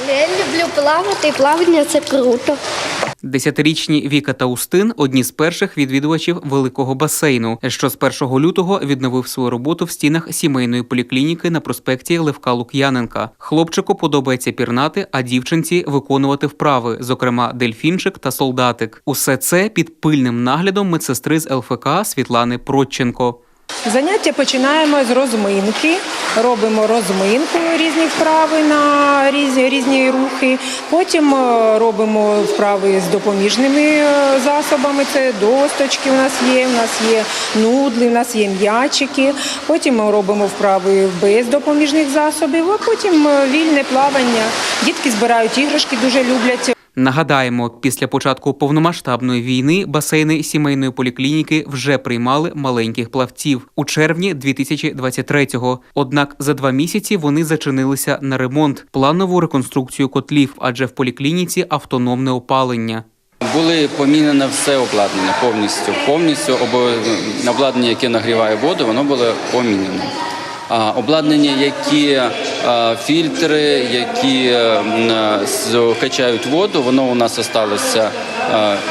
Я люблю плавати, і плавання це круто. Десятирічні Віка та Устин одні з перших відвідувачів великого басейну, що з 1 лютого відновив свою роботу в стінах сімейної поліклініки на проспекті Левка Лук'яненка. Хлопчику подобається пірнати, а дівчинці виконувати вправи, зокрема дельфінчик та солдатик. Усе це під пильним наглядом медсестри з ЛФК Світлани Проченко. Заняття починаємо з розминки. Робимо розминку, різні вправи на різні, різні рухи. Потім е, робимо вправи з допоміжними е, засобами. Це досточки у нас є, у нас є нудли, у нас є м'ячики. Потім ми робимо вправи без допоміжних засобів, а потім е, вільне плавання. Дітки збирають іграшки, дуже люблять. Нагадаємо, після початку повномасштабної війни басейни сімейної поліклініки вже приймали маленьких плавців у червні 2023-го. Однак за два місяці вони зачинилися на ремонт, планову реконструкцію котлів, адже в поліклініці автономне опалення. Були помінене все обладнання повністю. Повністю обладнання, яке нагріває воду, воно було помінене. Обладнання, які фільтри, які качають воду, воно у нас осталося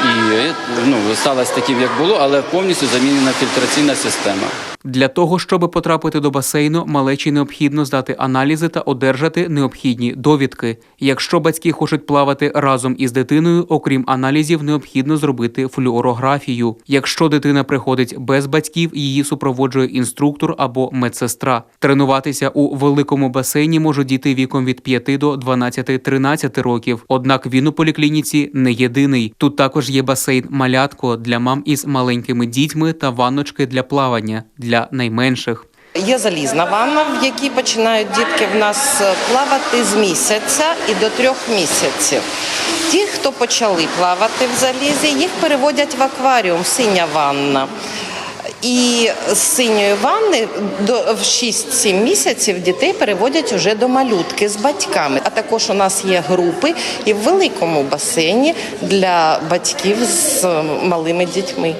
і ну, сталося таким, як було, але повністю замінена фільтраційна система. Для того, щоб потрапити до басейну, малечі необхідно здати аналізи та одержати необхідні довідки. Якщо батьки хочуть плавати разом із дитиною, окрім аналізів, необхідно зробити флюорографію. Якщо дитина приходить без батьків, її супроводжує інструктор або медсестра. Тренуватися у великому басейні можуть діти віком від 5 до 12-13 років. Однак він у поліклініці не єдиний. Тут також є басейн малятко для мам із маленькими дітьми та ванночки для плавання для найменших. Є залізна ванна, в якій починають дітки в нас е, плавати з місяця і до трьох місяців. Ті, хто почали плавати в залізі, їх переводять в акваріум, синя ванна. І з синьої ванни в 6-7 місяців дітей переводять уже до малютки з батьками. А також у нас є групи і в великому басейні для батьків з е, малими дітьми.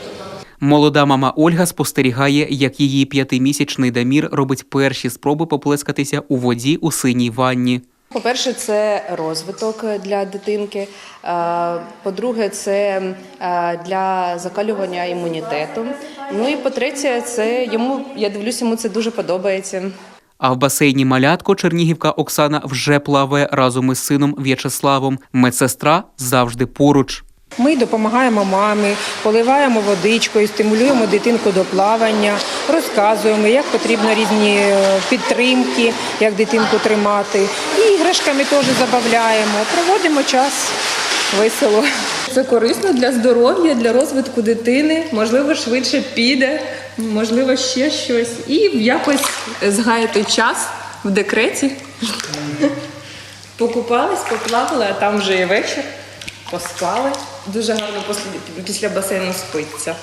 Молода мама Ольга спостерігає, як її п'ятимісячний Дамір робить перші спроби поплескатися у воді у синій ванні. По-перше, це розвиток для дитинки. Е, По-друге, це е, для закалювання імунітету. Ну і по-третє, це йому, я дивлюсь, йому це дуже подобається. А в басейні малятко Чернігівка Оксана вже плаває разом із сином В'ячеславом. Медсестра завжди поруч. Ми допомагаємо мамі, поливаємо водичкою, стимулюємо дитинку до плавання, розказуємо, як потрібно різні е, підтримки, як дитинку тримати. І іграшками теж забавляємо, проводимо час весело. Це корисно для здоров'я, для розвитку дитини, можливо, швидше піде, можливо, ще щось. І якось згаяти час в декреті. Покупались, поплавали, а там вже і вечір. Поспали. Дуже гарно після- басейну спиться.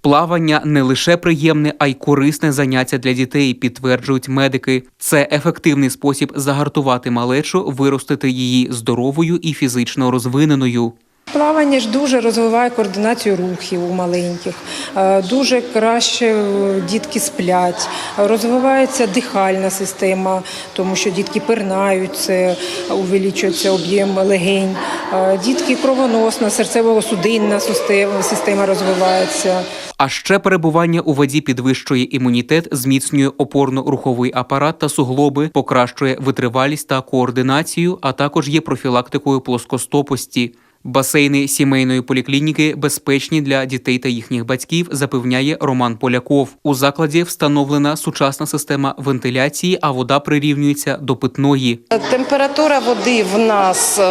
Плавання не лише приємне, а й корисне заняття для дітей, підтверджують медики. Це ефективний спосіб загартувати малечу, виростити її здоровою і фізично розвиненою. Плавання ж дуже розвиває координацію рухів у маленьких, Е, дуже краще е, дітки сплять, розвивається дихальна система, тому що дітки пирнають, це увеличується об'єм легень. Е, Дітки кровоносна, серцево-судинна система- система розвивається. А ще перебування у воді підвищує імунітет, зміцнює опорно-руховий апарат та суглоби, покращує витривалість та координацію, а також є профілактикою плоскостопості. Басейни сімейної поліклініки безпечні для дітей та їхніх батьків, запевняє Роман Поляков. У закладі встановлена сучасна система вентиляції, а вода прирівнюється до питної. Температура води в нас е,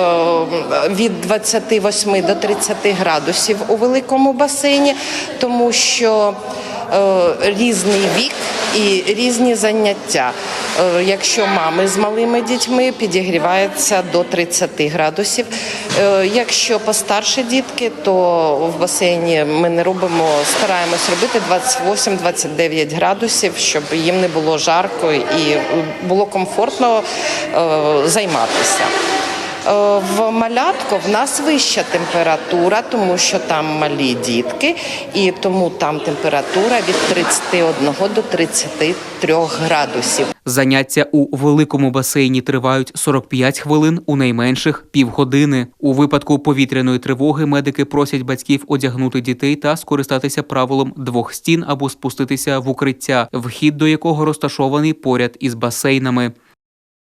від 28 до 30 градусів у великому басейні, тому що е, різний вік і різні заняття. Е, Якщо мами з малими дітьми підігрівається до 30 градусів. Е, Якщо постарші дітки, то в басейні ми не робимо, стараємось робити 28-29 градусів, щоб їм не було жарко і було комфортно е, займатися. Е, В малятко в нас вища температура, тому що там малі дітки, і тому там температура від 31 до 33 градусів. Заняття у великому басейні тривають 45 хвилин, у найменших півгодини. У випадку повітряної тривоги медики просять батьків одягнути дітей та скористатися правилом двох стін або спуститися в укриття, вхід до якого розташований поряд із басейнами.